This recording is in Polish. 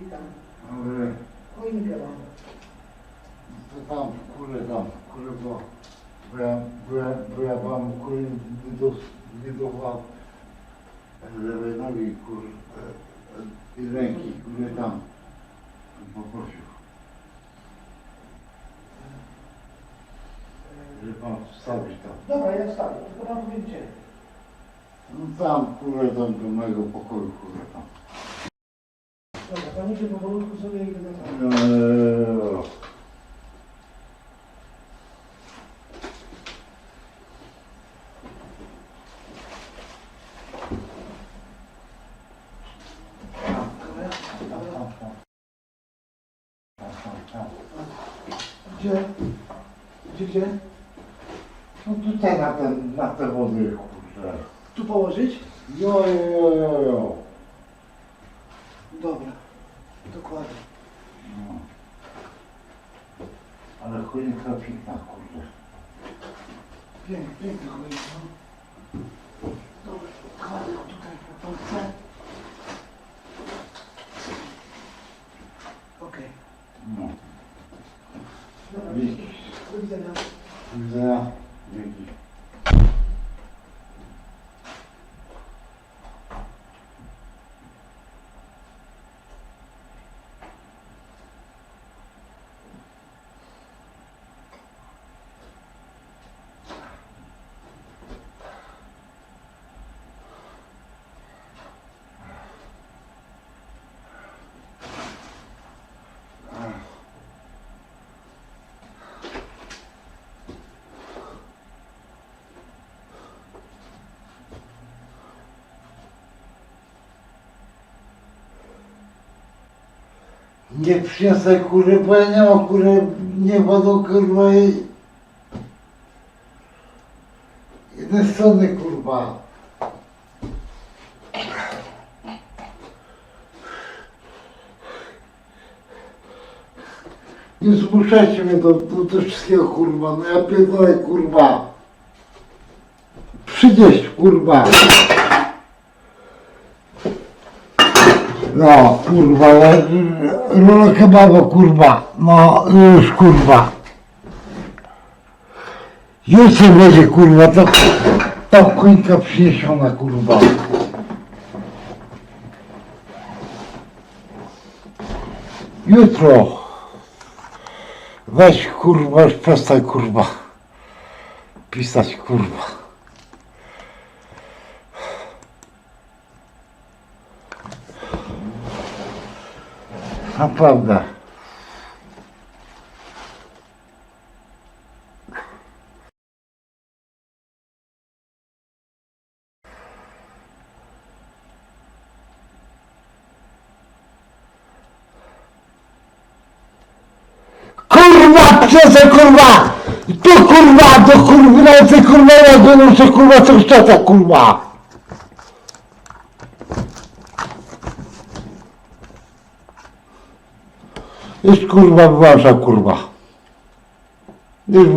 Witam. Ale Choinkę mam. to tam, kurde tam, kurde bo, ja, bo ja wam dos, nie dochwał lewej nogi, kurde, i ręki, kurde tam, poprosił, żeby pan wstawić tam. Dobra, ja wstawię, tylko pan powie gdzie. No tam, kurde tam do mojego pokoju, kurde tam. Pan idzie powolutku sobie i. Eee, Gdzie? Gdzie, gdzie? No tutaj na ten, na te wody, kurde. Tu położyć? Jo, jo, jo, jo. Dobra. Dokładnie. No. Ale choinka piękna, kurde. Pięknie, pięknie choinka. Dobra, kładę ją tutaj na chce. Okej. No. Dobra, Dzięki. do widzenia. Do widzenia. Dzięki. Nie przyniosę kury, bo ja nie mam kury, nie wodą kurwa i... Jednej strony kurwa. Nie zmuszajcie mnie do, do, do wszystkiego kurwa, no ja pierdolę kurwa. Przynieść kurwa. No, kurwa, ale rolę kebaba, kurwa, no już, kurwa. Jutro będzie, kurwa, to, to końka przyniesiona, kurwa. Jutro. Weź, kurwa, już przestań, kurwa, pisać, kurwa. Naprawdę. Kurwa, przecież kurwa! Tu kurwa, do kurwa, ty kurwa, muszę kurwa, co szczota kurwa! Już kurwa, wasza kurwa. Już